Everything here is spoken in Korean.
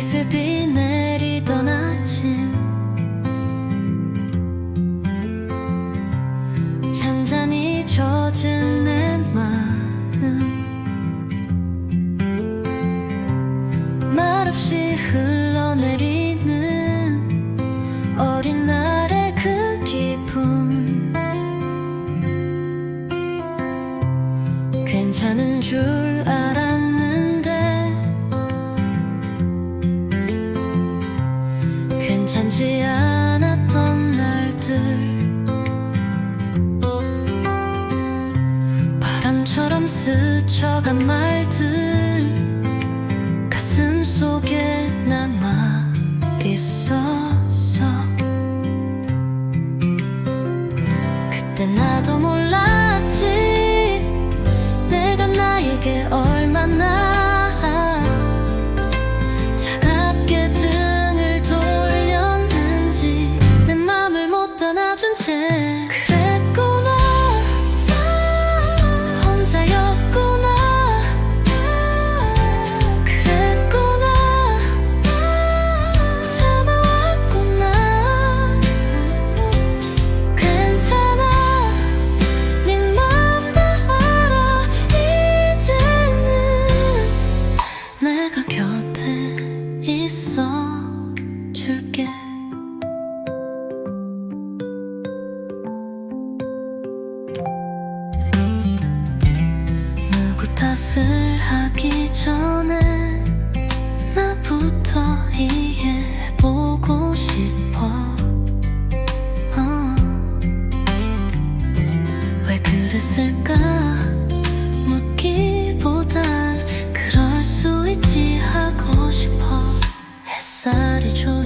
이슬비 내리던 아침 잔잔히 젖은 내 마음. 말없이 흘러내리는 어린 날의 그 기분 괜찮은 줄 알았 괜찮지 않았던 날들. 바람처럼 스쳐간 말들. 가슴 속에 남아 있었어. 그때 나도 몰랐지. 내가 나에게 어 것을 하기 전에 나부터 이해해보고 싶어. 어. 왜 그랬을까? 묻기보단 그럴 수 있지 하고 싶어. 햇살이 좋아